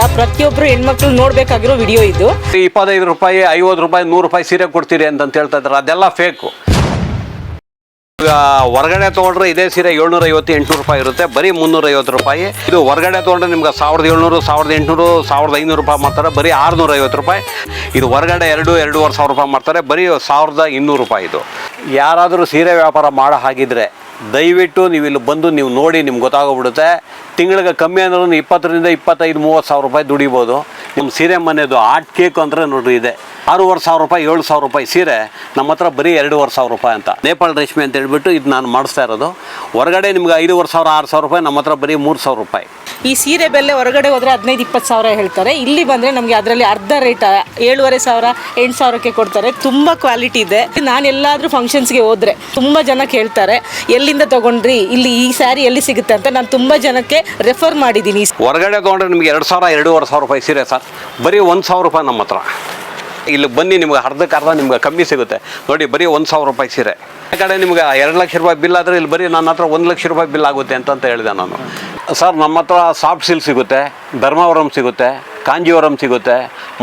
ಅಂತ ಪ್ರತಿಯೊಬ್ರು ಹೆಣ್ಮಕ್ಳು ನೋಡ್ಬೇಕಾಗಿರೋ ವಿಡಿಯೋ ಇದು. ಇಪ್ಪತ್ತೈದು ರೂಪಾಯಿ, ಐವತ್ತು ರೂಪಾಯಿ, ನೂರು ರೂಪಾಯಿ ಸೀರೆ ಕೊಡ್ತೀರಿ ಅಂತ ಹೇಳ್ತಾ ಇದ್ದಾರೆ. ಅದೆಲ್ಲ ಫೇಕು ಈಗ ಹೊರಗಡೆ ತೊಗೊಂಡ್ರೆ ಇದೇ ಸೀರೆ ಏಳ್ನೂರ ಐವತ್ತು ಎಂಟುನೂರು ರೂಪಾಯಿ ಇರುತ್ತೆ. ಬರೀ ಮುನ್ನೂರ ಐವತ್ತು ರೂಪಾಯಿ. ಇದು ಹೊರಗಡೆ ತೊಗೊಂಡ್ರೆ ನಿಮ್ಗೆ ಸಾವಿರದ ಏಳ್ನೂರು, ಸಾವಿರದ ಎಂಟುನೂರು, ಸಾವಿರದ ಐನೂರು ರೂಪಾಯಿ ಮಾಡ್ತಾರೆ. ಬರೀ ಆರುನೂರ ಐವತ್ತು ರೂಪಾಯಿ. ಇದು ಹೊರಗಡೆ ಎರಡು, ಎರಡೂವರೆ ಸಾವಿರ ರೂಪಾಯಿ ಮಾಡ್ತಾರೆ. ಬರೀ ಸಾವಿರದ ಇನ್ನೂರು ರೂಪಾಯಿ ಇದು. ಯಾರಾದರೂ ಸೀರೆ ವ್ಯಾಪಾರ ಮಾಡೋ ಹಾಗಿದ್ರೆ ದಯವಿಟ್ಟು ನೀವು ಇಲ್ಲಿ ಬಂದು ನೀವು ನೋಡಿ, ನಿಮ್ಗೆ ಗೊತ್ತಾಗೋಗ್ಬಿಡುತ್ತೆ. ತಿಂಗಳಿಗೆ ಕಮ್ಮಿ ಅಂದ್ರೂ ಇಪ್ಪತ್ತರಿಂದ ಇಪ್ಪತ್ತೈದು, ಮೂವತ್ತು ಸಾವಿರ ರೂಪಾಯಿ ದುಡಿಬೋದು. ನಿಮ್ಮ ಸೀರೆ ಮನೆಯದು ಆರ್ಟ್ ಕೇಕ್ ಅಂದರೆ ನೋಡ್ರಿ ಇದೆ. ಆರೂವರೆ ಸಾವಿರ ರೂಪಾಯಿ, ಏಳು ಸಾವಿರ ರೂಪಾಯಿ ಸೀರೆ, ನಮ್ಮ ಹತ್ರ ಬರೀ ಎರಡೂವರೆ ಸಾವಿರ ರೂಪಾಯಿ ಅಂತ. ನೇಪಾಳ ರೇಷ್ಮೆ ಅಂತ ಹೇಳ್ಬಿಟ್ಟು ಇದು ನಾನು ಮಾಡಿಸ್ತಾ ಇರೋದು. ಹೊರಗಡೆ ನಿಮ್ಗೆ ಐದೂವರೆ ಸಾವಿರ, ಆರು ಸಾವಿರ ರೂಪಾಯಿ, ನಮ್ಮ ಹತ್ರ ಬರೀ ಮೂರು ಸಾವಿರ ರೂಪಾಯಿ. ಈ ಸೀರೆ ಬೆಲೆ ಹೊರಗಡೆ ಹೋದರೆ ಹದಿನೈದು, ಇಪ್ಪತ್ತು ಸಾವಿರ ಹೇಳ್ತಾರೆ. ಇಲ್ಲಿ ಬಂದರೆ ನಮಗೆ ಅದರಲ್ಲಿ ಅರ್ಧ ರೇಟ್ ಏಳುವರೆ ಸಾವಿರ, ಎಂಟು ಸಾವಿರಕ್ಕೆ ಕೊಡ್ತಾರೆ. ತುಂಬ ಕ್ವಾಲಿಟಿ ಇದೆ. ನಾನು ಎಲ್ಲಾದರೂ ಫಂಕ್ಷನ್ಸ್ಗೆ ಹೋದರೆ ತುಂಬ ಜನ ಕೇಳ್ತಾರೆ, ಎಲ್ಲಿಂದ ತಗೊಂಡ್ರಿ, ಇಲ್ಲಿ ಈ ಸ್ಯಾರಿ ಎಲ್ಲಿ ಸಿಗುತ್ತೆ ಅಂತ. ನಾನು ತುಂಬ ಜನಕ್ಕೆ ರೆಫರ್ ಮಾಡಿದ್ದೀನಿ. ಹೊರಗಡೆ ತೊಗೊಂಡ್ರೆ ನಿಮ್ಗೆ ಎರಡು ಸಾವಿರ, ಎರಡೂವರೆ ಸಾವಿರ ರೂಪಾಯಿ ಸೀರೆ ಸರ್ ಬರೀ ಒಂದು ಸಾವಿರ ರೂಪಾಯಿ ನಮ್ಮ ಹತ್ರ. ಇಲ್ಲಿ ಬನ್ನಿ, ನಿಮ್ಗೆ ಅರ್ಧಕ್ಕೆ ಅರ್ಧ ನಿಮ್ಗೆ ಕಮ್ಮಿ ಸಿಗುತ್ತೆ. ನೋಡಿ, ಬರೀ ಒಂದು ಸಾವಿರ ರೂಪಾಯಿ ಸೀರೆ. ಆ ಕಡೆ ನಿಮ್ಗೆ ಎರಡು ಲಕ್ಷ ರೂಪಾಯಿ ಬಿಲ್ ಆದರೆ ಇಲ್ಲಿ ಬರೀ ನನ್ನ ಹತ್ರ ಒಂದು ಲಕ್ಷ ರೂಪಾಯಿ ಬಿಲ್ ಆಗುತ್ತೆ ಅಂತ ಹೇಳಿದೆ ನಾನು. ಸರ್, ನಮ್ಮ ಹತ್ರ ಸಾಫ್ಟ್ ಸಿಲ್ ಸಿಗುತ್ತೆ, ಧರ್ಮಾವರಂ ಸಿಗುತ್ತೆ, ಕಾಂಜೀವರಂ ಸಿಗುತ್ತೆ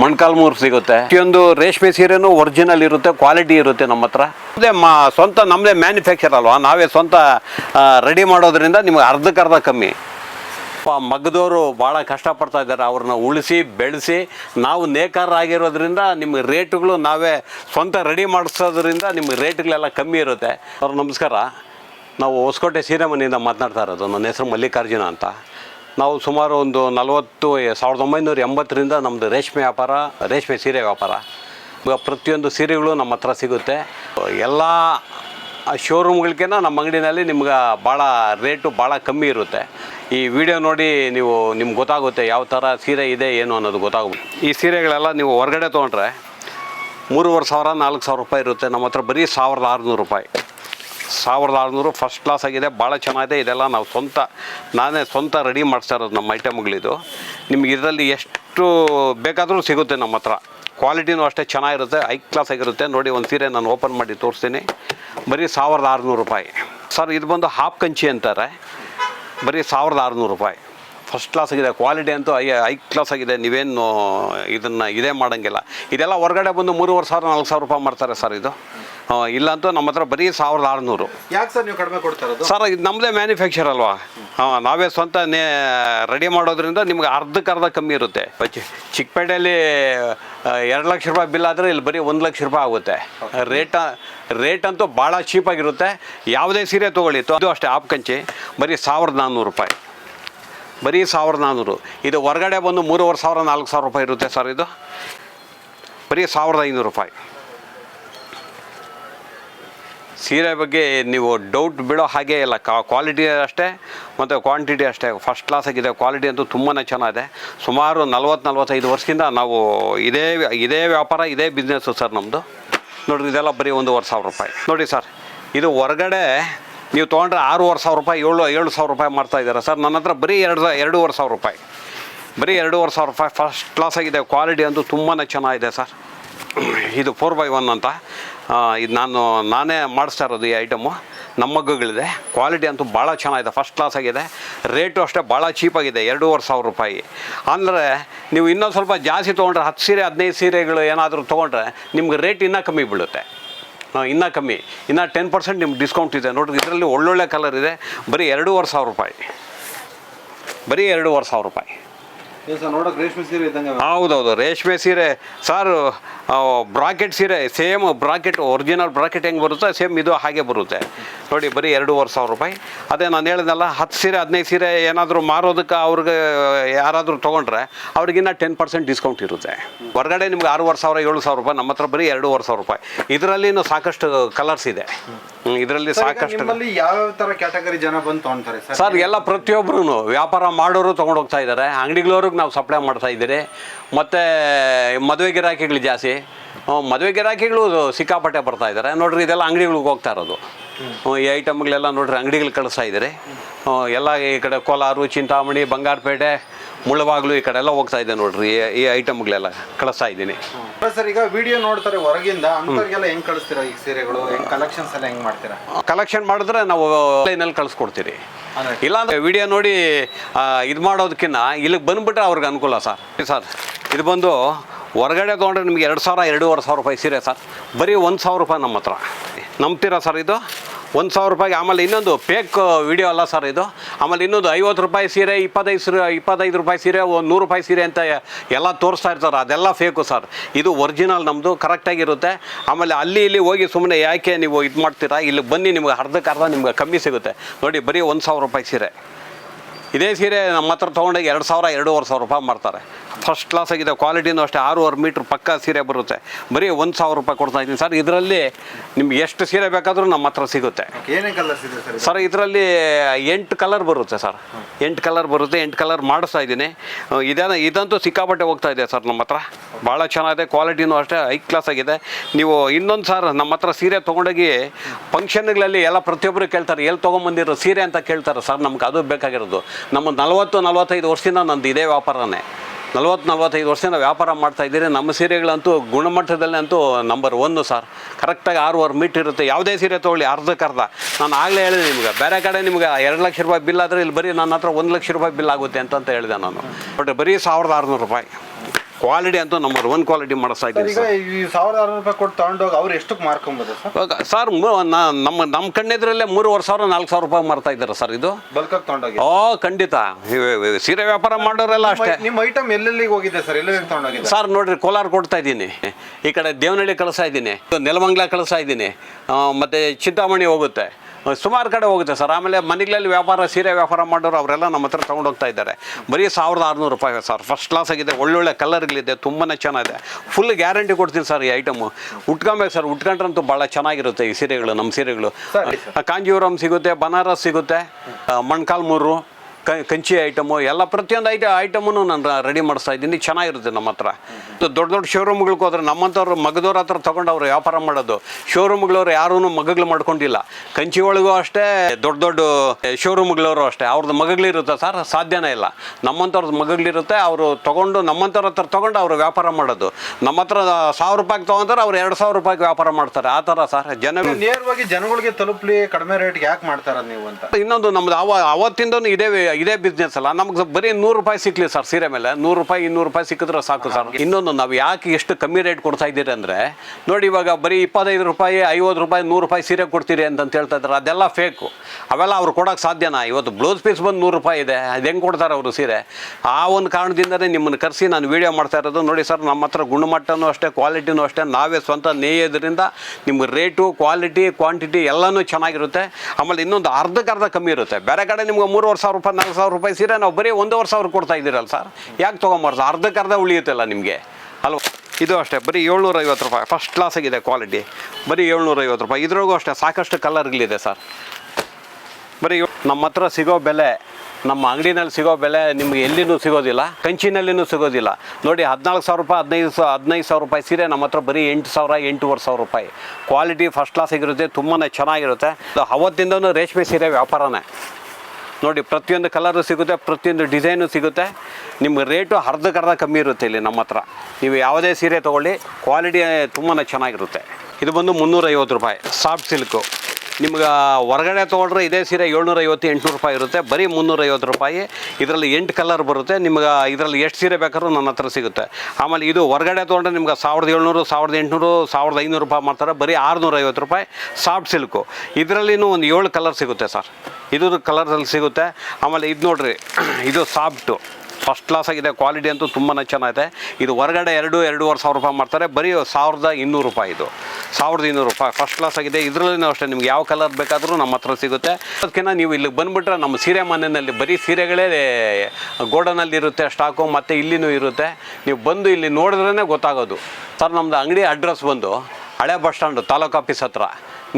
ಮಣ್ಕಾಲ್ಮೂರ್ ಸಿಗುತ್ತೆ. ಪ್ರತಿಯೊಂದು ರೇಷ್ಮೆ ಸೀರೆನೂ ಒರಿಜಿನಲ್ ಇರುತ್ತೆ ಕ್ವಾಲಿಟಿ ಇರುತ್ತೆ ನಮ್ಮ ಹತ್ರ. ಅದೇ ಮಾ ಸ್ವಂತ ನಮ್ಮದೇ ಮ್ಯಾನುಫ್ಯಾಕ್ಚರ್ ಅಲ್ವಾ? ನಾವೇ ಸ್ವಂತ ರೆಡಿ ಮಾಡೋದ್ರಿಂದ ನಿಮ್ಗೆ ಅರ್ಧಕ್ಕರ್ಧ ಕಮ್ಮಿ. ಪಾಪ ಮಗದವರು ಭಾಳ ಕಷ್ಟಪಡ್ತಾ ಇದ್ದಾರೆ. ಅವ್ರನ್ನ ಉಳಿಸಿ, ಬೆಳೆಸಿ, ನಾವು ನೇಕಾರರಾಗಿರೋದ್ರಿಂದ ನಿಮಗೆ ರೇಟುಗಳು ನಾವೇ ಸ್ವಂತ ರೆಡಿ ಮಾಡಿಸೋದ್ರಿಂದ ನಿಮಗೆ ರೇಟ್ಗಳೆಲ್ಲ ಕಮ್ಮಿ ಇರುತ್ತೆ. ಅವ್ರ ನಮಸ್ಕಾರ. ನಾವು ಹೊಸಕೋಟೆ ಸೀರೆ ಮನೆಯಿಂದ ಮಾತನಾಡ್ತಾ ಇರೋದು. ನನ್ನ ಹೆಸರು ಮಲ್ಲಿಕಾರ್ಜುನ ಅಂತ. ನಾವು ಸುಮಾರು ಒಂದು ನಲವತ್ತು ಸಾವಿರದ ಒಂಬೈನೂರ ಎಂಬತ್ತರಿಂದ ನಮ್ಮದು ರೇಷ್ಮೆ ವ್ಯಾಪಾರ, ರೇಷ್ಮೆ ಸೀರೆ ವ್ಯಾಪಾರ. ಪ್ರತಿಯೊಂದು ಸೀರೆಗಳು ನಮ್ಮ ಹತ್ರ ಸಿಗುತ್ತೆ. ಎಲ್ಲ ಶೋರೂಮ್ಗಳಿಗಿಂತ ನಮ್ಮ ಅಂಗಡಿನಲ್ಲಿ ನಿಮ್ಗೆ ಭಾಳ ರೇಟು ಭಾಳ ಕಮ್ಮಿ ಇರುತ್ತೆ. ಈ ವಿಡಿಯೋ ನೋಡಿ ನೀವು ನಿಮ್ಗೆ ಗೊತ್ತಾಗುತ್ತೆ ಯಾವ ಥರ ಸೀರೆ ಇದೆ, ಏನು ಅನ್ನೋದು ಗೊತ್ತಾಗುತ್ತೆ. ಈ ಸೀರೆಗಳೆಲ್ಲ ನೀವು ಹೊರಗಡೆ ತೊಗೊಂಡ್ರೆ ಮೂರುವರೆ ಸಾವಿರ, ನಾಲ್ಕು ಸಾವಿರ ರೂಪಾಯಿ ಇರುತ್ತೆ. ನಮ್ಮ ಹತ್ರ ಬರೀ ಸಾವಿರದ ಆರುನೂರು ರೂಪಾಯಿ. ಸಾವಿರದ ಆರುನೂರು ಫಸ್ಟ್ ಕ್ಲಾಸ್ ಆಗಿದೆ, ಭಾಳ ಚೆನ್ನಾಗಿದೆ. ಇದೆಲ್ಲ ನಾವು ಸ್ವಂತ, ನಾನೇ ಸ್ವಂತ ರೆಡಿ ಮಾಡಿಸ್ತಾ ಇರೋದು ನಮ್ಮ ಐಟಮ್ಗಳಿದು ನಿಮಗೆ ಇದರಲ್ಲಿ ಎಷ್ಟು ಬೇಕಾದರೂ ಸಿಗುತ್ತೆ ನಮ್ಮ ಹತ್ರ. ಕ್ವಾಲಿಟಿನೂ ಅಷ್ಟೇ ಚೆನ್ನಾಗಿರುತ್ತೆ ಐ ಕ್ಲಾಸ್ ಆಗಿರುತ್ತೆ. ನೋಡಿ ಒಂದು ಸೀರೆ ನಾನು ಓಪನ್ ಮಾಡಿ ತೋರಿಸ್ತೀನಿ. ಬರೀ ಸಾವಿರದ ಆರುನೂರು ರೂಪಾಯಿ. ಸರ್ ಇದು ಬಂದು ಹಾಫ್ ಕಂಚಿ ಅಂತಾರೆ. ಬರೀ ಸಾವಿರದ ಆರುನೂರು ರೂಪಾಯಿ. ಫಸ್ಟ್ ಕ್ಲಾಸ್ ಆಗಿದೆ ಕ್ವಾಲಿಟಿ ಅಂತೂ ಐ ಐ ಕ್ಲಾಸ್ ಆಗಿದೆ. ನೀವೇನು ಇದನ್ನು ಇದೇ ಮಾಡೋಂಗಿಲ್ಲ. ಇದೆಲ್ಲ ಹೊರಗಡೆ ಬಂದು ಮೂರುವರೆ ಸಾವಿರ ನಾಲ್ಕು ಸಾವಿರ ರೂಪಾಯಿ ಮಾಡ್ತಾರೆ ಸರ್ ಇದು. ಇಲ್ಲ ಇಲ್ಲಂತೂ ನಮ್ಮ ಹತ್ರ ಬರೀ ಸಾವಿರದ ಆರುನೂರು. ಯಾಕೆ ಸರ್ ನೀವು ಕಡಿಮೆ ಕೊಡ್ತಾರೆ ಸರ್ ಇದು ನಮ್ಮದೇ ಮ್ಯಾನುಫ್ಯಾಕ್ಚರ್ ಅಲ್ವಾ? ಹಾಂ ನಾವೇ ಸ್ವಂತ ನೇ ರೆಡಿ ಮಾಡೋದ್ರಿಂದ ನಿಮ್ಗೆ ಅರ್ಧಕ್ಕೆ ಅರ್ಧ ಕಮ್ಮಿ ಇರುತ್ತೆ. ಚಿಕ್ಕಪೇಟೆಯಲ್ಲಿ ಎರಡು ಲಕ್ಷ ರೂಪಾಯಿ ಬಿಲ್ ಆದರೆ ಇಲ್ಲಿ ಬರೀ ಒಂದು ಲಕ್ಷ ರೂಪಾಯಿ ಆಗುತ್ತೆ. ರೇಟ ರೇಟ್ ಅಂತೂ ಭಾಳ ಚೀಪಾಗಿರುತ್ತೆ ಯಾವುದೇ ಸೀರೆ ತೊಗೊಳ್ಳಿ ತೊ- ಅದು ಅಷ್ಟೇ ಆಪ್ ಕಂಚಿ ಬರೀ ಸಾವಿರದ ನಾನ್ನೂರು ರೂಪಾಯಿ. ಬರೀ ಸಾವಿರದ ನಾನ್ನೂರು ಇದು ಹೊರಗಡೆ ಬಂದು ಮೂರುವರೆ ಸಾವಿರ ನಾಲ್ಕು ಸಾವಿರ ರೂಪಾಯಿ ಇರುತ್ತೆ ಸರ್ ಇದು. ಬರೀ ಸಾವಿರದ ಐನೂರು ರೂಪಾಯಿ. ಸೀರೆ ಬಗ್ಗೆ ನೀವು ಡೌಟ್ ಬಿಡೋ ಹಾಗೆ ಇಲ್ಲ. ಕ್ವಾಲಿಟಿ ಅಷ್ಟೇ ಮತ್ತು ಕ್ವಾಂಟಿಟಿ ಅಷ್ಟೇ. ಫಸ್ಟ್ ಕ್ಲಾಸ್ ಆಗಿದೆ. ಕ್ವಾಲಿಟಿ ಅಂತೂ ತುಂಬಾ ಚೆನ್ನಾಗಿದೆ. ಸುಮಾರು ನಲ್ವತ್ತು, ನಲ್ವತ್ತೈದು ವರ್ಷದಿಂದ ನಾವು ಇದೇ ಇದೇ ವ್ಯಾಪಾರ, ಇದೇ ಬಿಸ್ನೆಸ್ಸು ಸರ್ ನಮ್ಮದು ನೋಡಿ ಇದೆಲ್ಲ ಬರೀ ಒಂದೂವರೆ ಸಾವಿರ ರೂಪಾಯಿ. ನೋಡಿ ಸರ್, ಇದು ಹೊರಗಡೆ ನೀವು ತೊಗೊಂಡ್ರೆ ಆರೂವರೆ ಸಾವಿರ ರೂಪಾಯಿ, ಏಳು ಏಳು ಸಾವಿರ ರೂಪಾಯಿ ಮಾಡ್ತಾ ಇದ್ದಾರೆ ಸರ್. ನನ್ನ ಹತ್ರ ಬರೀ ಎರಡು, ಎರಡೂವರೆ ಸಾವಿರ ರೂಪಾಯಿ. ಬರೀ ಎರಡೂವರೆ ಸಾವಿರ ರೂಪಾಯಿ ಫಸ್ಟ್ ಕ್ಲಾಸ್ ಆಗಿದೆ. ಕ್ವಾಲಿಟಿ ಅಂತೂ ತುಂಬಾ ಚೆನ್ನಾಗಿದೆ ಸರ್. ಇದು ಫೋರ್ ಬೈ ಒನ್ ಅಂತ. ಇದು ನಾನು, ನಾನೇ ಮಾಡಿಸ್ತಾ ಇರೋದು ಈ ಐಟಮು ನಮ್ಮ ಮಗ್ಗುಗಳಿದೆ. ಕ್ವಾಲಿಟಿ ಅಂತೂ ಭಾಳ ಚೆನ್ನಾಗಿದೆ. ಫಸ್ಟ್ ಕ್ಲಾಸ್ ಆಗಿದೆ. ರೇಟು ಅಷ್ಟೇ ಭಾಳ ಚೀಪಾಗಿದೆ ಎರಡೂವರೆ ಸಾವಿರ ರೂಪಾಯಿ. ಅಂದರೆ ನೀವು ಇನ್ನೊಂದು ಸ್ವಲ್ಪ ಜಾಸ್ತಿ ತೊಗೊಂಡ್ರೆ ಹತ್ತು ಸೀರೆ, ಹದಿನೈದು ಸೀರೆಗಳು ಏನಾದರೂ ತೊಗೊಂಡ್ರೆ ನಿಮ್ಗೆ ರೇಟ್ ಇನ್ನೂ ಕಮ್ಮಿ ಬೀಳುತ್ತೆ. ಇನ್ನೂ ಕಮ್ಮಿ. ಇನ್ನೂ ಟೆನ್ ಪರ್ಸೆಂಟ್ ನಿಮ್ಗೆ ಡಿಸ್ಕೌಂಟ್ ಇದೆ. ನೋಡಿ ಇದರಲ್ಲಿ ಒಳ್ಳೊಳ್ಳೆ ಕಲರ್ ಇದೆ. ಬರೀ ಎರಡೂವರೆ ಸಾವಿರ ರೂಪಾಯಿ. ಬರೀ ಎರಡೂವರೆ ಸಾವಿರ ರೂಪಾಯಿ. ನೋಡೋಕೆ ರೇಷ್ಮೆ ಸೀರೆ ಇದ್ದಂಗೆ ಹೌದೌದು ರೇಷ್ಮೆ ಸೀರೆ. ಸರ್ ಬ್ರಾಕೆಟ್ ಸೀರೆ ಸೇಮ್ ಬ್ರಾಕೆಟ್ ಒರಿಜಿನಲ್ ಬ್ರಾಕೆಟ್ ಹೆಂಗೆ ಬರುತ್ತೆ ಸೇಮ್ ಇದು ಹಾಗೆ ಬರುತ್ತೆ. ನೋಡಿ ಬರೀ ಎರಡೂವರೆ ಸಾವಿರ ರೂಪಾಯಿ. ಅದೇ ನಾನು ಹೇಳಿದ್ನಲ್ಲ ಹತ್ತು ಸೀರೆ ಹದಿನೈದು ಸೀರೆ ಏನಾದರೂ ಮಾರೋದಕ್ಕೆ ಅವ್ರಿಗೆ ಯಾರಾದರೂ ತೊಗೊಂಡ್ರೆ ಅವ್ರಿಗಿನ್ನ ಟೆನ್ ಪರ್ಸೆಂಟ್ ಡಿಸ್ಕೌಂಟ್ ಇರುತ್ತೆ. ಹೊರಗಡೆ ನಿಮ್ಗೆ ಆರೂವರೆ ಸಾವಿರ ಏಳು ಸಾವಿರ ರೂಪಾಯಿ ನಮ್ಮ ಹತ್ರ ಬರೀ ಎರಡೂವರೆ ಸಾವಿರ ರೂಪಾಯಿ. ಇದರಲ್ಲಿನೂ ಸಾಕಷ್ಟು ಕಲರ್ಸ್ ಇದೆ. ಇದರಲ್ಲಿ ಸಾಕಷ್ಟು ಯಾವ ತರ ಕ್ಯಾಟಗರಿ ಜನ ಬಂದು ತೊಗೊಂತಾರೆ ಸರ್? ಸರ್ ಎಲ್ಲ ಪ್ರತಿಯೊಬ್ಬರು ವ್ಯಾಪಾರ ಮಾಡೋರು ತೊಗೊಂಡು ಹೋಗ್ತಾ ಇದ್ದಾರೆ ಅಂಗಡಿಗಳವ್ರಿಗೆ ನಾವು ಸಪ್ಲೈ ಮಾಡ್ತಾ ಇದ್ದೀರಿ. ಮತ್ತು ಮದುವೆ ಗಿರಾಕಿಗಳು ಜಾಸ್ತಿ. ಮದುವೆ ಗಿರಾಕಿಗಳು ಸಿಕ್ಕಾಪಟ್ಟೆ ಬರ್ತಾ ಇದ್ದಾರೆ. ನೋಡ್ರಿ ಇದೆಲ್ಲ ಅಂಗಡಿಗಳಿಗೆ ಹೋಗ್ತಾ ಇರೋದು. ಈ ಐಟಮ್ಗಳೆಲ್ಲ ನೋಡ್ರಿ ಅಂಗಡಿಗಳು ಕಳಿಸ್ತಾ ಇದ್ದಾರೆ. ಎಲ್ಲ ಈ ಕಡೆ ಕೋಲಾರು ಚಿಂತಾಮಣಿ ಬಂಗಾರಪೇಟೆ ಮುಳ್ಳಬಾಗ್ಲು ಈ ಕಡೆ ಎಲ್ಲ ಹೋಗ್ತಾ ಇದೆ ನೋಡ್ರಿ. ಈ- ಐಟಮ್ಗಳೆಲ್ಲ ಕಳಿಸ್ತಾ ಇದ್ದೀನಿ. ಸರ್ ಈಗ ವಿಡಿಯೋ ನೋಡ್ತಾರೆ ಹೊರಗಿಂದ. ಅಂಥವ್ರಿಗೆಲ್ಲ ಹೆಂಗ್ ಕಳಿಸ್ತೀರಾ ಈ ಸೀರೆಗಳು? ಹೆಂಗೆ ಕಲೆಕ್ಷನ್ಸ್ ಎಲ್ಲ ಹೆಂಗ್ ಮಾಡ್ತೀರಾ? ಕಲೆಕ್ಷನ್ ಮಾಡಿದ್ರೆ ನಾವು ಆನ್ಲೈನಲ್ಲಿ ಕಳಿಸ್ಕೊಡ್ತೀರಿ. ಇಲ್ಲಾಂದ್ರೆ ವಿಡಿಯೋ ನೋಡಿ ಇದು ಮಾಡೋದಕ್ಕಿಂತ ಇಲ್ಲಿಗೆ ಬಂದುಬಿಟ್ರೆ ಅವ್ರಿಗೆ ಅನುಕೂಲ ಸರ್. ಸರ್, ಇದು ಬಂದು ಹೊರಗಡೆ ತೊಗೊಂಡ್ರೆ ನಿಮಗೆ ಎರಡು ಸಾವಿರ, ಎರಡೂವರೆ ಸಾವಿರ ರೂಪಾಯಿ ಸೀರೆ ಸರ್. ಬರೀ ಒಂದು ಸಾವಿರ ರೂಪಾಯಿ ನಮ್ಮ ಹತ್ರ ನಂಬ್ತೀರಾ ಸರ್ ಇದು? ಒಂದು ಸಾವಿರ ರೂಪಾಯಿಗೆ ಆಮೇಲೆ ಇನ್ನೊಂದು ಫೇಕ್ ವಿಡಿಯೋ ಅಲ್ಲ ಸರ್ ಇದು. ಆಮೇಲೆ ಇನ್ನೊಂದು ಐವತ್ತು ರೂಪಾಯಿ ಸೀರೆ, ಇಪ್ಪತ್ತೈದು ಸೀರೆ, ಇಪ್ಪತ್ತೈದು ರೂಪಾಯಿ ಸೀರೆ, ಒಂದು ನೂರು ರೂಪಾಯಿ ಸೀರೆ ಅಂತ ಎಲ್ಲ ತೋರಿಸ್ತಾ ಇರ್ತಾರೆ. ಅದೆಲ್ಲ ಫೇಕು ಸರ್. ಇದು ಒರಿಜಿನಲ್ ನಮ್ಮದು ಕರೆಕ್ಟಾಗಿರುತ್ತೆ ಆಮೇಲೆ ಅಲ್ಲಿ ಇಲ್ಲಿ ಹೋಗಿ ಸುಮ್ಮನೆ ಯಾಕೆ ನೀವು ಇದು ಮಾಡ್ತೀರಾ? ಇಲ್ಲಿ ಬನ್ನಿ, ನಿಮ್ಗೆ ಅರ್ಧಕ್ಕೆ ಅರ್ಧ ನಿಮ್ಗೆ ಕಮ್ಮಿ ಸಿಗುತ್ತೆ. ನೋಡಿ, ಬರೀ ಒಂದು ಸಾವಿರ ರೂಪಾಯಿ ಸೀರೆ. ಇದೇ ಸೀರೆ ನಮ್ಮ ಹತ್ರ ತೊಗೊಂಡೋಗಿ ಎರಡು ಸಾವಿರ, ಎರಡೂವರೆ ಸಾವಿರ ರೂಪಾಯಿ ಮಾಡ್ತಾರೆ. ಫಸ್ಟ್ ಕ್ಲಾಸ್ ಆಗಿದೆ ಕ್ವಾಲಿಟಿನೂ ಅಷ್ಟೇ ಆರೂವರೆ ಮೀಟ್ರ್ ಪಕ್ಕ ಸೀರೆ ಬರುತ್ತೆ. ಬರೀ ಒಂದು ಸಾವಿರ ರೂಪಾಯಿ ಕೊಡ್ತಾ ಇದ್ದೀನಿ. ಸರ್ ಇದರಲ್ಲಿ ನಿಮ್ಗೆ ಎಷ್ಟು ಸೀರೆ ಬೇಕಾದರೂ ನಮ್ಮ ಹತ್ರ ಸಿಗುತ್ತೆ. ಸರ್ ಇದರಲ್ಲಿ? ಎಂಟು ಕಲರ್ ಬರುತ್ತೆ ಸರ್. ಎಂಟು ಕಲರ್ ಬರುತ್ತೆ ಎಂಟು ಕಲರ್ ಮಾಡಿಸ್ತಾ ಇದ್ದೀನಿ. ಇದೇನ ಇದಂತೂ ಸಿಕ್ಕಾಪಟ್ಟೆ ಹೋಗ್ತಾ ಇದೆ ಸರ್ ನಮ್ಮ ಹತ್ರ. ಭಾಳ ಚೆನ್ನಾಗಿದೆ ಕ್ವಾಲಿಟಿನೂ ಅಷ್ಟೇ ಹೈ ಕ್ಲಾಸ್ ಆಗಿದೆ. ನೀವು ಇನ್ನೊಂದು ಸರ್ ನಮ್ಮ ಹತ್ರ ಸೀರೆ ತೊಗೊಂಡೋಗಿ ಫಂಕ್ಷನ್ಗಳಲ್ಲಿ ಎಲ್ಲ ಪ್ರತಿಯೊಬ್ಬರು ಕೇಳ್ತಾರೆ ಎಲ್ಲಿ ತೊಗೊಂಬಂದಿರೋ ಸೀರೆ ಅಂತ ಕೇಳ್ತಾರೆ ಸರ್ ನಮ್ಗೆ ಅದು ಬೇಕಾಗಿರೋದು. ನಮ್ಮ ನಲವತ್ತು ನಲವತ್ತೈದು ವರ್ಷದಿಂದ ನಂದು ಇದೇ ವ್ಯಾಪಾರನೇ. ನಲ್ವತ್ತು ನಲ್ವತ್ತೈದು ವರ್ಷದಿಂದ ವ್ಯಾಪಾರ ಮಾಡ್ತಾ ಇದ್ದೀರಿ. ನಮ್ಮ ಸೀರೆಗಳಂತೂ ಗುಣಮಟ್ಟದಲ್ಲಿ ಅಂತೂ ನಂಬರ್ ಒನ್ನು ಸರ್ ಕರೆಕ್ಟಾಗಿ ಆರೂವರೆ ಮೀಟ್ ಇರುತ್ತೆ. ಯಾವುದೇ ಸೀರೆ ತೊಗೊಳ್ಳಿ ಅರ್ಧಕ್ಕೆ ಅರ್ಧ ನಾನು ಆಗಲೇ ಹೇಳಿದೆ ನಿಮ್ಗೆ. ಬೇರೆ ಕಡೆ ನಿಮ್ಗೆ ಎರಡು ಲಕ್ಷ ರೂಪಾಯಿ ಬಿಲ್ ಆದರೆ ಇಲ್ಲಿ ಬರೀ ನನ್ನ ಹತ್ರ ಒಂದು ಲಕ್ಷ ರೂಪಾಯಿ ಬಿಲ್ ಆಗುತ್ತೆ ಅಂತ ಅಂತ ಹೇಳಿದೆ ನಾನು. ಬಟ್ ಬರೀ ಸಾವಿರದ ಆರುನೂರು ರೂಪಾಯಿ. ಕ್ವಾಲಿಟಿ ಅಂತೂ ನಂಬರ್ ಒನ್ ಕ್ವಾಲಿಟಿ ಮಾಡಿಸ್ತಾ ಇದ್ದೀನಿ ಈಗ ಸರ್ ಈ ರೂಪಾಯಿ ಕೊಟ್ಟು ತಗೊಂಡೋಗಿ ಅವ್ರು ಎಷ್ಟಕ್ಕೆ ಮಾರ್ಕೊಂಬೋದು ಸರ್ ಇವಾಗ ಸರ್ ಮು- ನಾ- ನಮ್ಮ ನಮ್ಮ ಕಣ್ಣಿದ್ರಲ್ಲೇ ಮೂರುವರೆ ಸಾವಿರ ನಾಲ್ಕು ಸಾವಿರ ರೂಪಾಯಿ ಮಾರ್ತಾ ಇದ್ದಾರೆ ಸರ್ ಇದು. ಬಲ್ಕಾಗಿ ತಗೊಂಡೋಗಿ. ಓ ಖಂಡಿತ. ಇವ್- ಇವ್ ಸೀರೆ ವ್ಯಾಪಾರ ಮಾಡೋರೆಲ್ಲ ಅಷ್ಟೇ. ನಿಮ್ಮ ಐಟಮ್ ಎಲ್ಲೆಲ್ಲಿಗೆ ಹೋಗಿದೆ ಸರ್ ಎಲ್ಲೆಲ್ಲಿಗೆ ತಗೊಂಡೋಗಿದೆ? ಸರ್ ನೋಡ್ರಿ ಕೋಲಾರ ಕೊಡ್ತಾ ಇದ್ದೀನಿ. ಈ ಕಡೆ ದೇವನಹಳ್ಳಿ ಕಳಿಸ್ತಾ ಇದ್ದೀನಿ. ನೆಲಮಂಗ್ಲ ಕಳಿಸ್ತಾ ಇದ್ದೀನಿ. ಆ, ಮತ್ತೆ ಚಿಂತಾಮಣಿ ಹೋಗುತ್ತೆ. ಸುಮಾರು ಕಡೆ ಹೋಗುತ್ತೆ ಸರ್. ಆಮೇಲೆ ಮನೆಗಳಲ್ಲಿ ವ್ಯಾಪಾರ ಸೀರೆ ವ್ಯಾಪಾರ ಮಾಡೋರು ಅವರೆಲ್ಲ ನಮ್ಮ ಹತ್ರ ತೊಗೊಂಡು ಹೋಗ್ತಾ ಇದ್ದಾರೆ. ಬರೀ ಸಾವಿರದ ಆರುನೂರು ರೂಪಾಯಿ ಸರ್. ಫಸ್ಟ್ ಕ್ಲಾಸ್ ಆಗಿದೆ ಒಳ್ಳೊಳ್ಳೆ ಕಲರ್ಗಳಿದೆ ತುಂಬಾ ಚೆನ್ನಾಗಿದೆ. ಫುಲ್ ಗ್ಯಾರಂಟಿ ಕೊಡ್ತೀನಿ ಸರ್ ಈ ಐಟಮು ಉಟ್ಕೊಬೇಕು ಸರ್ ಉಟ್ಕೊಂಡ್ರಂತೂ ಭಾಳ ಚೆನ್ನಾಗಿರುತ್ತೆ ಈ ಸೀರೆಗಳು ನಮ್ಮ ಸೀರೆಗಳು. ಕಾಂಜೀವರಂ ಸಿಗುತ್ತೆ ಬನಾರಸ್ ಸಿಗುತ್ತೆ ಮೊಣ್ಕಾಲ್ಮೂರು ಕ ಕಂಚಿ ಐಟಮು ಎಲ್ಲ ಪ್ರತಿಯೊಂದು ಐಟ ಐಟಮನ್ನು ನಾನು ರೆಡಿ ಮಾಡಿಸ್ತಾ ಇದ್ದೀನಿ. ಚೆನ್ನಾಗಿರುತ್ತೆ ನಮ್ಮ ಹತ್ರ. ದೊಡ್ಡ ದೊಡ್ಡ ಶೋರೂಮ್ಗಳಿಗೆ ಹೋದ್ರೆ ನಮ್ಮಂಥವ್ರು ಮಗದವ್ರ ಹತ್ರ ತೊಗೊಂಡು ಅವ್ರು ವ್ಯಾಪಾರ ಮಾಡೋದು. ಶೋರೂಮ್ಗಳವ್ರು ಯಾರೂ ಮಗಗಳು ಮಾಡ್ಕೊಂಡಿಲ್ಲ. ಕಂಚಿ ಒಳಗೂ ಅಷ್ಟೇ ದೊಡ್ಡ ದೊಡ್ಡ ಶೋರೂಮ್ಗಳವರು ಅಷ್ಟೇ. ಅವ್ರದ್ದು ಮಗಗಳಿರುತ್ತೆ ಸರ್ ಸಾಧ್ಯನೇ ಇಲ್ಲ. ನಮ್ಮಂಥವ್ರದ್ದು ಮಗಗಳಿರುತ್ತೆ ಅವರು ತೊಗೊಂಡು ನಮ್ಮಂಥವ್ರ ಹತ್ರ ತೊಗೊಂಡು ಅವರು ವ್ಯಾಪಾರ ಮಾಡೋದು. ನಮ್ಮ ಹತ್ರ ಸಾವಿರ ರೂಪಾಯಿಗೆ ತೊಗೊಂತಾರೆ ಅವ್ರು ಎರಡು ಸಾವಿರ ರೂಪಾಯಿಗೆ ವ್ಯಾಪಾರ ಮಾಡ್ತಾರೆ. ಆ ಥರ ಸರ್ ಜನ ನೇರವಾಗಿ ಜನಗಳಿಗೆ ತಲುಪಲಿ ಕಡಿಮೆ ರೇಟ್ಗೆ ಯಾಕೆ ಮಾಡ್ತಾರೆ ನೀವು ಅಂತ? ಇನ್ನೊಂದು ನಮ್ದು ಅವ ಅವತ್ತಿಂದನೂ ಇದೇ ಇದೇ ಬಿಸ್ನೆಸ್ ಅಲ್ಲ. ನಮ್ಗೆ ಬರೀ ನೂರು ರೂಪಾಯಿ ಸಿಕ್ಲಿ ಸರ್ ಸೀರೆ ಮೇಲೆ. ನೂರು ರೂಪಾಯಿ ಇನ್ನೂರು ರೂಪಾಯಿ ಸಿಕ್ಕಿದ್ರೆ ಸಾಕು ಸರ್. ಇನ್ನೊಂದು ನಾವು ಯಾಕೆ ಎಷ್ಟು ಕಮ್ಮಿ ರೇಟ್ ಕೊಡ್ತಾ ಇದ್ದೀರಿ ಅಂದರೆ ನೋಡಿ ಇವಾಗ ಬರೀ ಇಪ್ಪತ್ತೈದು ರೂಪಾಯಿ ಐವತ್ತು ರೂಪಾಯಿ ನೂರು ರೂಪಾಯಿ ಸೀರೆ ಕೊಡ್ತೀರಿ ಅಂತ ಹೇಳ್ತಾ ಇದ್ದಾರೆ. ಅದೆಲ್ಲ ಫೇಕು ಅವೆಲ್ಲ ಅವ್ರು ಕೊಡೋಕ್ಕೆ ಸಾಧ್ಯನಾ? ಇವತ್ತು ಬ್ಲೌಸ್ ಪೀಸ್ ಬಂದು ನೂರು ರೂಪಾಯಿ ಇದೆ. ಅದು ಹೆಂಗೆ ಕೊಡ್ತಾರೆ ಅವರು ಸೀರೆ? ಆ ಒಂದು ಕಾರಣದಿಂದಲೇ ನಿಮ್ಮನ್ನು ಕರೆಸಿ ನಾನು ವೀಡಿಯೋ ಮಾಡ್ತಾ ಇರೋದು. ನೋಡಿ ಸರ್ ನಮ್ಮ ಹತ್ರ ಗುಣಮಟ್ಟನೂ ಅಷ್ಟೇ ಕ್ವಾಲಿಟಿನೂ ಅಷ್ಟೇ. ನಾವೇ ಸ್ವಂತ ನೇಯೋದ್ರಿಂದ ನಿಮ್ಗೆ ರೇಟು ಕ್ವಾಲಿಟಿ ಕ್ವಾಂಟಿಟಿ ಎಲ್ಲನೂ ಚೆನ್ನಾಗಿರುತ್ತೆ. ಆಮೇಲೆ ಇನ್ನೊಂದು ಅರ್ಧಕ್ಕೆ ಅರ್ಧ ಕಮ್ಮಿ ಇರುತ್ತೆ. ಬೇರೆ ಕಡೆ ನಿಮ್ಗೆ ಮೂರುವರೆ ಸಾವಿರ ರೂಪಾಯಿ ನಾಲ್ಕು ಸಾವಿರ ರೂಪಾಯಿ ಸೀರೆ ನಾವು ಬರೀ ಒಂದೂವರೆ ಸಾವಿರ ಕೊಡ್ತಾ ಇದ್ದೀರಲ್ಲ ಸರ್? ಯಾಕೆ ತೊಗೊಂಬಾರ್ದು? ಅರ್ಧಕ್ಕೆ ಅರ್ಧ ಉಳಿಯುತ್ತಲ್ಲ ನಿಮಗೆ? ಅಲ್ವ? ಇದು ಅಷ್ಟೇ, ಬರೀ ಏಳ್ನೂರ ಐವತ್ತು ರೂಪಾಯಿ ಫಸ್ಟ್ ಕ್ಲಾಸಾಗಿದೆ ಕ್ವಾಲಿಟಿ ಬರೀ ಏಳ್ನೂರ ಐವತ್ತು ರೂಪಾಯಿ. ಇದ್ರಾಗೂ ಅಷ್ಟೇ, ಸಾಕಷ್ಟು ಕಲರ್ಗಳಿದೆ ಸರ್. ಬರೀ ನಮ್ಮ ಹತ್ರ ಸಿಗೋ ಬೆಲೆ, ನಮ್ಮ ಅಂಗಡಿನಲ್ಲಿ ಸಿಗೋ ಬೆಲೆ ನಿಮ್ಗೆ ಎಲ್ಲಿನೂ ಸಿಗೋದಿಲ್ಲ, ಕಂಚಿನಲ್ಲಿನೂ ಸಿಗೋದಿಲ್ಲ. ನೋಡಿ, ಹದಿನಾಲ್ಕು ಸಾವಿರ ರೂಪಾಯಿ, ಹದಿನೈದು ಸಾವಿರ ಹದಿನೈದು ಸಾವಿರ ರೂಪಾಯಿ ಸೀರೆ ನಮ್ಮ ಹತ್ರ ಬರೀ ಎಂಟು ಸಾವಿರ, ಎಂಟೂವರೆ ಸಾವಿರ ರೂಪಾಯಿ. ಕ್ವಾಲಿಟಿ ಫಸ್ಟ್ ಕ್ಲಾಸಿಗಿರುತ್ತೆ ತುಂಬಾ ಚೆನ್ನಾಗಿರುತ್ತೆ. ಅವತ್ತಿಂದನೂ ರೇಷ್ಮೆ ಸೀರೆ ವ್ಯಾಪಾರನೇ. ನೋಡಿ, ಪ್ರತಿಯೊಂದು ಕಲರು ಸಿಗುತ್ತೆ, ಪ್ರತಿಯೊಂದು ಡಿಸೈನು ಸಿಗುತ್ತೆ. ನಿಮ್ಗೆ ರೇಟು ಅರ್ಧಕ್ಕರ್ಧ ಕಮ್ಮಿ ಇರುತ್ತೆ ಇಲ್ಲಿ ನಮ್ಮ ಹತ್ರ. ನೀವು ಯಾವುದೇ ಸೀರೆ ತೊಗೊಳ್ಳಿ, ಕ್ವಾಲಿಟಿ ತುಂಬಾ ಚೆನ್ನಾಗಿರುತ್ತೆ. ಇದು ಬಂದು ಮುನ್ನೂರೈವತ್ತು ರೂಪಾಯಿ, ಸಾಫ್ಟ್ ಸಿಲ್ಕು. ನಿಮ್ಗೆ ಹೊರಗಡೆ ತೊಗೊಂಡ್ರೆ ಇದೇ ಸೀರೆ ಏಳ್ನೂರ ಐವತ್ತು ಎಂಟುನೂರು ರೂಪಾಯಿ ಇರುತ್ತೆ. ಬರೀ ಮುನ್ನೂರೈವತ್ತು ರೂಪಾಯಿ. ಇದರಲ್ಲಿ ಎಂಟು ಕಲರ್ ಬರುತ್ತೆ. ನಿಮ್ಗೆ ಇದರಲ್ಲಿ ಎಷ್ಟು ಸೀರೆ ಬೇಕಾದ್ರೂ ನನ್ನ ಹತ್ರ ಸಿಗುತ್ತೆ. ಆಮೇಲೆ ಇದು ಹೊರಗಡೆ ತೊಗೊಂಡ್ರೆ ನಿಮ್ಗೆ ಸಾವಿರದ ಏಳ್ನೂರು, ಸಾವಿರದ ಎಂಟುನೂರು, ಸಾವಿರದ ಐನೂರು ರೂಪಾಯಿ ಮಾಡ್ತಾರೆ. ಬರೀ ಆರುನೂರೈವತ್ತು ರೂಪಾಯಿ ಸಾಫ್ಟ್ ಸಿಲ್ಕು. ಇದರಲ್ಲಿನೂ ಒಂದು ಏಳು ಕಲರ್ ಸಿಗುತ್ತೆ ಸರ್. ಇದು ಕಲರ್ಸಲ್ಲಿ ಸಿಗುತ್ತೆ. ಆಮೇಲೆ ಇದು ನೋಡ್ರಿ, ಇದು ಸಾಫ್ಟು ಫಸ್ಟ್ ಕ್ಲಾಸ್ ಆಗಿದೆ ಕ್ವಾಲಿಟಿ ಅಂತೂ ತುಂಬಾ ಚೆನ್ನಾಗಿದೆ. ಇದು ಹೊರಗಡೆ ಎರಡು, ಎರಡೂವರೆ ಸಾವಿರ ರೂಪಾಯಿ ಮಾಡ್ತಾರೆ, ಬರೀ ಸಾವಿರದ ಇನ್ನೂರು ರೂಪಾಯಿ ಇದು. ಸಾವಿರದ ಇನ್ನೂರು ರೂಪಾಯಿ. ಫಸ್ಟ್ ಕ್ಲಾಸ್ ಆಗಿದೆ, ಇದರಲ್ಲಿನೂ ಅಷ್ಟೇ ನಿಮ್ಗೆ ಯಾವ ಕಲರ್ ಬೇಕಾದರೂ ನಮ್ಮ ಹತ್ರ ಸಿಗುತ್ತೆ. ಅದಕ್ಕಿಂತ ನೀವು ಇಲ್ಲಿಗೆ ಬಂದುಬಿಟ್ರೆ ನಮ್ಮ ಸೀರೆ ಮನೆಯಲ್ಲಿ, ಬರೀ ಸೀರೆಗಳೇ, ಗೋಡನಲ್ಲಿ ಇರುತ್ತೆ ಸ್ಟಾಕು ಮತ್ತು ಇಲ್ಲಿನೂ ಇರುತ್ತೆ. ನೀವು ಬಂದು ಇಲ್ಲಿ ನೋಡಿದ್ರೇ ಗೊತ್ತಾಗೋದು. ಸರ್ ನಮ್ಮದು ಅಂಗಡಿ ಅಡ್ರೆಸ್ ಬಂದು ಹಳೆ ಬಸ್ ಸ್ಟ್ಯಾಂಡು ತಾಲೂಕು ಆಫೀಸ್ ಹತ್ರ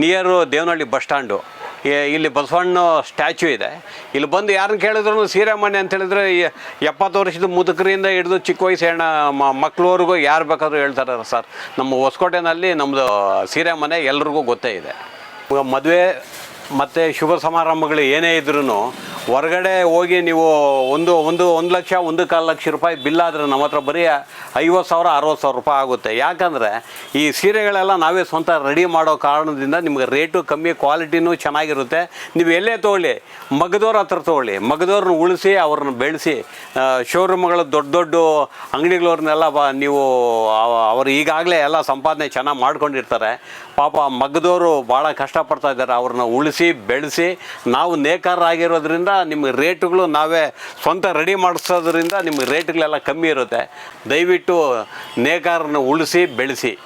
ನಿಯರು ದೇವನಹಳ್ಳಿ ಬಸ್ ಸ್ಟ್ಯಾಂಡು ಇಲ್ಲಿ ಬಸವಣ್ಣ ಸ್ಟ್ಯಾಚು ಇದೆ. ಇಲ್ಲಿ ಬಂದು ಯಾರನ್ನ ಕೇಳಿದ್ರು ಸೀರೆ ಮನೆ ಅಂತ ಹೇಳಿದ್ರೆ ಎಪ್ಪತ್ತು ವರ್ಷದ ಮುದುಕರಿಂದ ಹಿಡಿದು ಚಿಕ್ಕ ವಯಸ್ಸು ಹೆಣ್ಣ ಮ- ಮಕ್ಳವರೆಗೂ ಯಾರು ಬೇಕಾದ್ರೂ ಹೇಳ್ತಾರೆ ಸರ್. ನಮ್ಮ ಹೊಸಕೋಟೆನಲ್ಲಿ ನಮ್ಮದು ಸೀರೆ ಮನೆ ಎಲ್ರಿಗೂ ಗೊತ್ತೇ ಇದೆ. ಮದುವೆ ಮತ್ತು ಶುಭ ಸಮಾರಂಭಗಳು ಏನೇ ಇದ್ರೂ ಹೊರಗಡೆ ಹೋಗಿ ನೀವು ಒಂದು ಒಂದು ಒಂದು ಲಕ್ಷ, ಒಂದು ಕಾಲು ಲಕ್ಷ ರೂಪಾಯಿ ಬಿಲ್ ಆದರೆ ನಮ್ಮ ಹತ್ರ ಬರೀ ಐವತ್ತು ಸಾವಿರ, ಅರವತ್ತು ಸಾವಿರ ರೂಪಾಯಿ ಆಗುತ್ತೆ. ಯಾಕಂದರೆ ಈ ಸೀರೆಗಳೆಲ್ಲ ನಾವೇ ಸ್ವಂತ ರೆಡಿ ಮಾಡೋ ಕಾರಣದಿಂದ ನಿಮಗೆ ರೇಟು ಕಮ್ಮಿ, ಕ್ವಾಲಿಟಿನೂ ಚೆನ್ನಾಗಿರುತ್ತೆ. ನೀವು ಎಲ್ಲೇ ತೊಗೊಳ್ಳಿ, ಮಗದವ್ರ ಹತ್ರ ತೊಗೊಳ್ಳಿ, ಮಗದವ್ರನ್ನ ಉಳಿಸಿ, ಅವ್ರನ್ನ ಬೆಳೆಸಿ ಶೋರೂಮ್ಗಳು ದೊಡ್ಡ ದೊಡ್ಡ ಅಂಗಡಿಗಳವ್ರನ್ನೆಲ್ಲ ಬ, ನೀವು ಅವರು ಈಗಾಗಲೇ ಎಲ್ಲ ಸಂಪಾದನೆ ಚೆನ್ನಾಗಿ ಮಾಡ್ಕೊಂಡಿರ್ತಾರೆ. ಪಾಪ ಮಗದವರು ಭಾಳ ಕಷ್ಟಪಡ್ತಾ ಇದ್ದಾರೆ, ಅವ್ರನ್ನ ಉಳಿಸಿ ಬೆಳೆಸಿ ನಾವು ನೇಕಾರರಾಗಿರೋದ್ರಿಂದ ನಿಮಗೆ ರೇಟುಗಳು ನಾವೇ ಸ್ವಂತ ರೆಡಿ ಮಾಡಿಸೋದ್ರಿಂದ ನಿಮಗೆ ರೇಟ್ಗಳೆಲ್ಲ ಕಮ್ಮಿ ಇರುತ್ತೆ. ದಯವಿಟ್ಟು ನೇಕಾರನ ಉಳಿಸಿ, ಬೆಳೆಸಿ.